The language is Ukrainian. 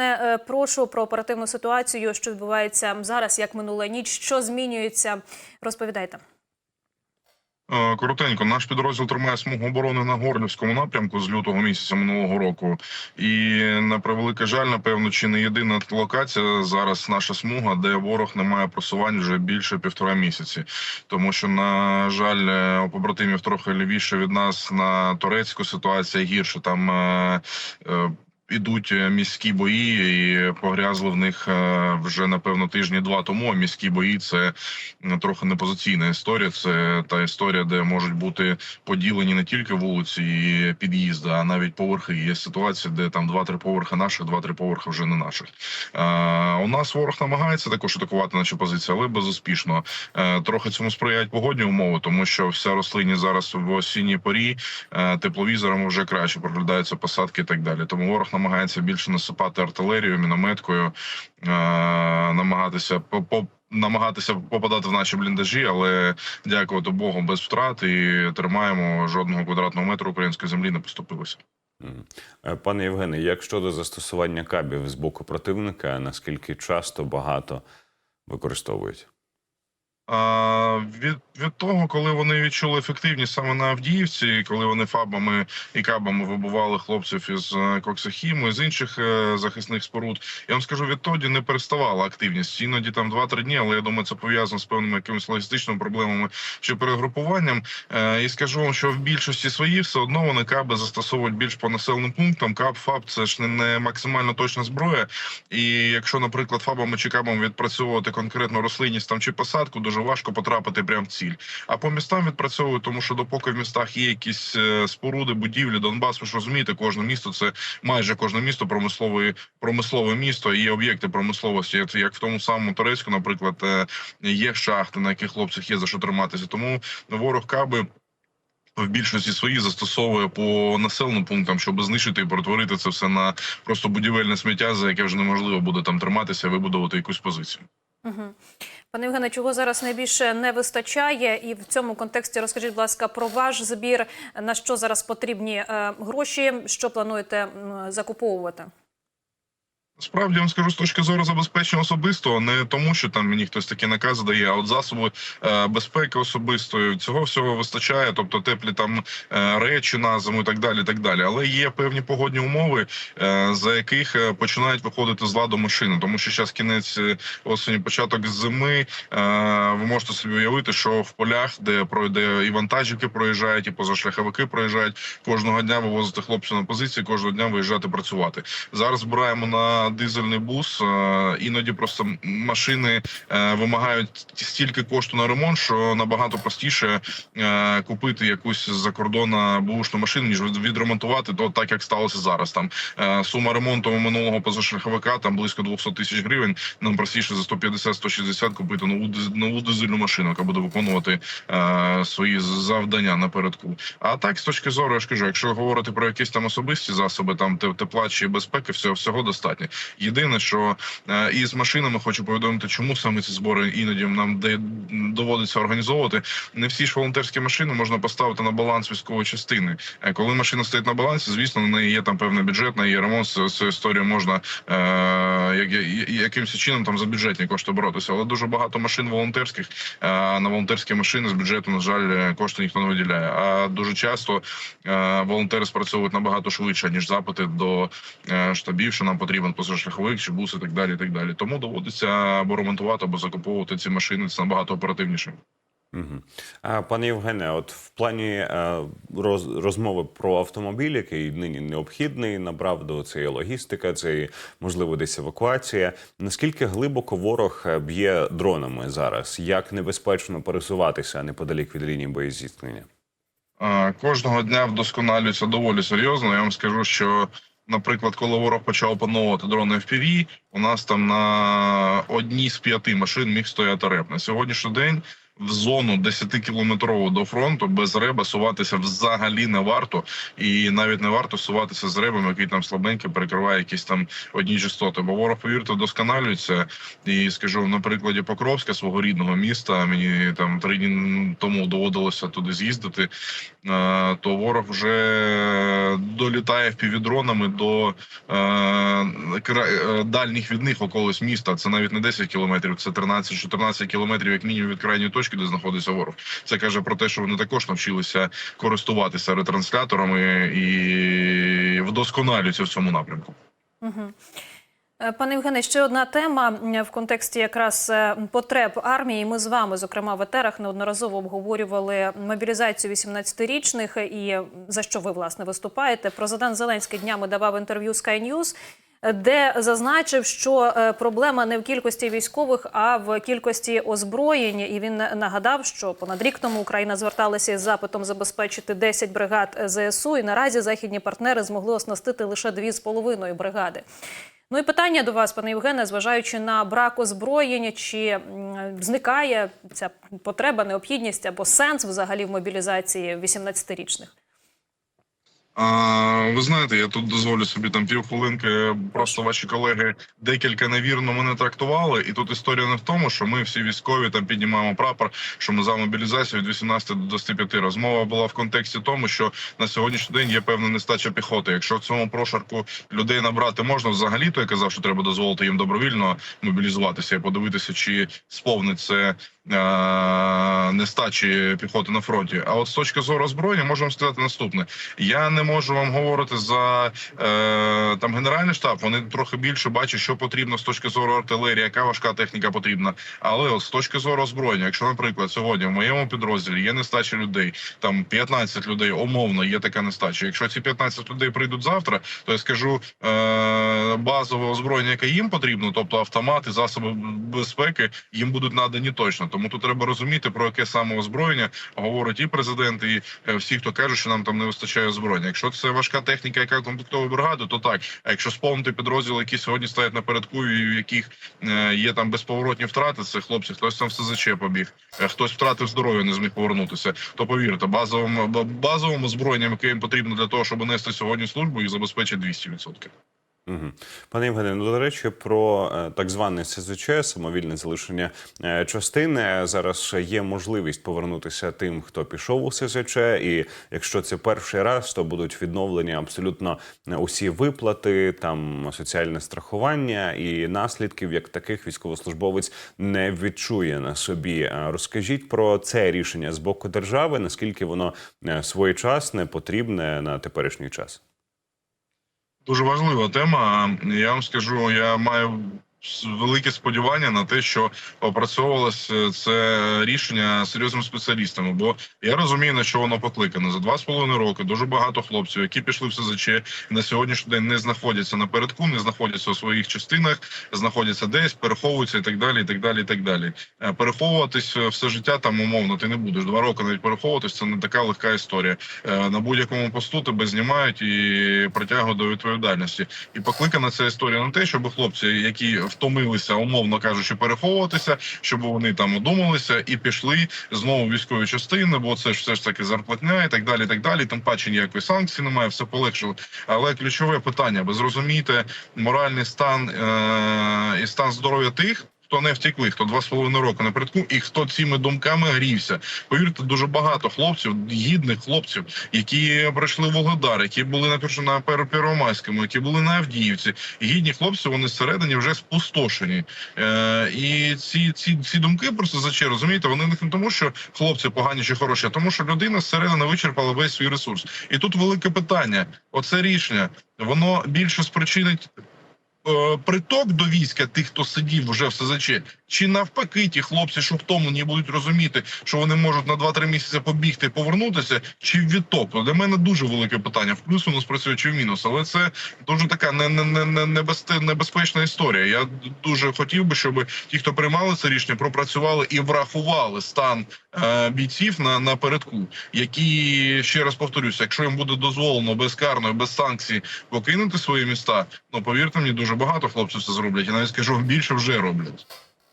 Євгене, е, прошу про оперативну ситуацію, що відбувається зараз, як минула ніч, що змінюється. Розповідайте. Е, Коротенько, наш підрозділ тримає смугу оборони на Горлівському напрямку з лютого місяця минулого року. І на превеликий жаль, напевно, чи не єдина локація зараз наша смуга, де ворог не має просувань вже більше півтора місяці. Тому що, на жаль, е, у побратимів трохи лівіше від нас на турецьку ситуація гірше. Там ідуть е, міські бої, і погрязли в них е, вже напевно тижні два тому. А міські бої це трохи непозиційна історія. Це та історія, де можуть бути поділені не тільки вулиці і під'їзди, а навіть поверхи. Є ситуації, де там два-три поверхи наших, два-три поверхи вже не наших. Е, у нас ворог намагається також атакувати наші позиції, але безуспішно. Трохи цьому сприяють погодні умови, тому що вся рослинність зараз в осінній порі тепловізорами вже краще проглядаються посадки і так далі. Тому ворог намагається більше насипати артилерію, мінометкою, е, намагатися по. по Намагатися попадати в наші бліндажі, але дякувати Богу без втрат і тримаємо жодного квадратного метру української землі не поступилося. Е, Пане Євгене, як щодо застосування кабів з боку противника, наскільки часто багато використовують? Від, від того, коли вони відчули ефективність саме на Авдіївці, коли вони фабами і кабами вибивали хлопців із е, Коксахіму, з інших е, захисних споруд, я вам скажу, відтоді не переставала активність. Іноді там 2-3 дні, але я думаю, це пов'язано з певними якимись логістичними проблемами чи перегрупуванням. Е, і скажу вам, що в більшості своїй все одно вони каби застосовують більш по населеним пунктам. Каб, ФАБ це ж не максимально точна зброя. І якщо, наприклад, фабами чи кабами відпрацьовувати конкретно рослинність там чи посадку, дуже важко потрапити прямо в ціль. А по містам відпрацьовують, тому що допоки в містах є якісь е, споруди, будівлі, Донбас, ви ж розумієте, кожне місто це майже кожне місто промислове, промислове місто є об'єкти промисловості. Як- в тому самому Турецьку, наприклад, е, є шахти, на яких хлопцях є за що триматися. Тому ворог каби. В більшості своїй застосовує по населеним пунктам, щоб знищити і перетворити це все на просто будівельне сміття, за яке вже неможливо буде там триматися, вибудувати якусь позицію. Угу. Пане Євгене, чого зараз найбільше не вистачає? І в цьому контексті розкажіть, будь ласка, про ваш збір, на що зараз потрібні е, гроші, що плануєте закуповувати? Справді я вам скажу з точки зору забезпечення особистого, не тому, що там мені хтось такі накази дає, а от засоби е, безпеки особистої цього всього вистачає, тобто теплі там е, речі на зиму і так далі. так далі. Але є певні погодні умови, е, за яких е, починають виходити з ладу машини, тому що зараз кінець е, осені, початок зими. Е, ви можете собі уявити, що в полях, де пройде і вантажівки проїжджають, і позашляховики проїжджають кожного дня вивозити хлопців на позиції, кожного дня виїжджати працювати. Зараз збираємо на дизельний бус. е, Іноді просто машини е, вимагають стільки кошту на ремонт, що набагато простіше е, купити якусь з-за кордону бушну машину, ніж від- відремонтувати то так, як сталося зараз. Там сума ремонту минулого позашляховика там близько 200 тисяч гривень. Нам простіше за 150-160 купити нову нову дизельну машину, яка буде виконувати свої завдання напередку. А так, з точки зору, я ж кажу, якщо говорити про якісь там особисті засоби, там тепла чи безпеки, всього всього достатньо. Єдине, що е, і з машинами хочу повідомити, чому саме ці збори іноді нам доводиться організовувати. Не всі ж волонтерські машини можна поставити на баланс військової частини. Е, Коли машина стоїть на балансі, звісно, на неї є там певний бюджет, на її ремонт. З цією можна е, якимось чином там за бюджетні кошти боротися. Але дуже багато машин волонтерських на волонтерські машини з бюджету, на жаль, кошти ніхто не виділяє. А дуже часто волонтери спрацьовують набагато швидше ніж запити до штабів, що нам потрібен позашляховик чи бус і так далі. І так далі. Тому доводиться або ремонтувати, або закуповувати ці машини. Це набагато оперативніше. Угу. А, пане Євгене, от в плані е, роз, розмови про автомобіль, який нині необхідний, направду це і логістика, це і, можливо десь евакуація. Наскільки глибоко ворог е, б'є дронами зараз? Як небезпечно пересуватися неподалік від лінії боєзіткнення? Кожного дня вдосконалюється доволі серйозно. Я вам скажу, що, наприклад, коли ворог почав опановувати дрони FPV, у нас там на одній з п'яти машин міг стояти реп. На сьогоднішній день в зону 10-кілометрову до фронту без реба суватися взагалі не варто, і навіть не варто суватися з ребом, який там слабенько перекриває якісь там одні частоти. Бо ворог, повірте, вдосконалюється. І скажу на прикладі Покровська, свого рідного міста. Мені там три дні тому доводилося туди з'їздити. То ворог вже долітає впівдронами до е, дальніх від них околиць міста. Це навіть не 10 кілометрів, це 13-14 кілометрів, як мінімум від крайньої точки, де знаходиться ворог. Це каже про те, що вони також навчилися користуватися ретрансляторами і вдосконалюються в цьому напрямку. Е, Пане Євгене, ще одна тема в контексті якраз е, потреб армії. Ми з вами, зокрема в етерах, неодноразово обговорювали мобілізацію 18-річних і за що ви власне виступаєте. Президент Зеленський днями давав інтерв'ю Sky News, де зазначив, що е, проблема не в кількості військових, а в кількості озброєнь. І він нагадав, що понад рік тому Україна зверталася із запитом забезпечити 10 бригад ЗСУ, і наразі західні партнери змогли оснастити лише 2,5 бригади. Ну і питання до вас, пане Євгене, зважаючи на брак озброєння, чи зникає ця потреба, необхідність або сенс взагалі в мобілізації 18-річних? А, ви знаєте, я тут дозволю собі там півхвилинки. Просто ваші колеги декілька невірно мене трактували. І тут історія не в тому, що ми всі військові там піднімаємо прапор, що ми за мобілізацію від 18 до 25. Розмова була в контексті тому, що на сьогоднішній день є певна нестача піхоти. Якщо в цьому прошарку людей набрати можна взагалі, то я казав, що треба дозволити їм добровільно мобілізуватися і подивитися, чи сповнить це е, нестачі піхоти на фронті. А от з точки зору озброєння можемо сказати наступне: я не можу вам говорити за е, там генеральний штаб. Вони трохи більше бачать, що потрібно з точки зору артилерії, яка важка техніка потрібна. Але от з точки зору озброєння, якщо, наприклад, сьогодні в моєму підрозділі є нестача людей, там 15 людей умовно є така нестача. Якщо ці 15 людей прийдуть завтра, то я скажу е, базове озброєння, яке їм потрібно, тобто автомати, засоби безпеки, їм будуть надані точно. Тому тут треба розуміти про яке саме озброєння говорить і президент, і е, всі, хто каже, що нам там не вистачає озброєння. Якщо це важка техніка, яка комплектовує бригаду, то так. А якщо сповнити підрозділ, які сьогодні стоять напередку, і в яких е, є там безповоротні втрати, це хлопці, хтось там в СЗЧ побіг, е, хтось втратив здоров'я, не зміг повернутися. То повірте, базовим базовим озброєнням, яке їм потрібно для того, щоб нести сьогодні службу, їх забезпечить 200%. Угу. Пане Євгене, ну до речі, про е, так зване СЗЧ, самовільне залишення е, частини. Зараз є можливість повернутися тим, хто пішов у СЗЧ, і якщо це перший раз, то будуть відновлені абсолютно е, усі виплати, там соціальне страхування і наслідків, як таких військовослужбовець не відчує на собі. Розкажіть про це рішення з боку держави, наскільки воно своєчасне, потрібне на теперішній час. Дуже важлива тема. Я вам скажу, я маю велике сподівання на те, що опрацьовувалося це рішення серйозними спеціалістами. Бо я розумію, на що воно покликане за два з половиною роки. Дуже багато хлопців, які пішли в СЗЧ, на сьогоднішній день не знаходяться напередку, не знаходяться у своїх частинах, знаходяться десь, переховуються і так далі. І так далі. І так далі. Е, Переховуватись е, все життя там умовно. Ти не будеш два роки навіть переховуватись. Це не така легка історія. Е, На будь-якому посту тебе знімають і притягують до відповідальності. І покликана ця історія на те, щоб хлопці, які втомилися, умовно кажучи, переховуватися, щоб вони там одумалися і пішли знову військові частини, бо це ж все ж таки зарплатня і так далі. і Так далі. Тим паче ніякої санкції немає, все полегшило. Але ключове питання: ви зрозумієте моральний стан е- і стан здоров'я тих. Хто не втекли, хто два з половиною роки напередку, і хто цими думками грівся. Повірте, дуже багато хлопців, гідних хлопців, які пройшли Вугледар, які були на на Первомайському, які були на Авдіївці. Гідні хлопці вони зсередині вже спустошені. Е, і ці, ці, ці думки просто заче, розумієте, вони не тому, що хлопці погані чи хороші, а тому, що людина зсередини вичерпала весь свій ресурс. І тут велике питання: оце рішення воно більше спричинить. Е, Приток до війська тих, хто сидів вже в СЗЧ, чи навпаки, ті хлопці, що втомлені, будуть розуміти, що вони можуть на 2-3 місяці побігти і повернутися, чи в? Для мене дуже велике питання. В плюс воно спрацює чи в мінус, але це дуже така не, не, не, не, небезпе- небезпечна історія. Я дуже хотів би, щоб ті, хто приймали це рішення, пропрацювали і врахували стан е, бійців на напередку, які ще раз повторюся, якщо їм буде дозволено безкарно і без санкцій покинути свої міста, ну повірте мені, дуже багато хлопців це зроблять. Я навіть скажу більше вже роблять.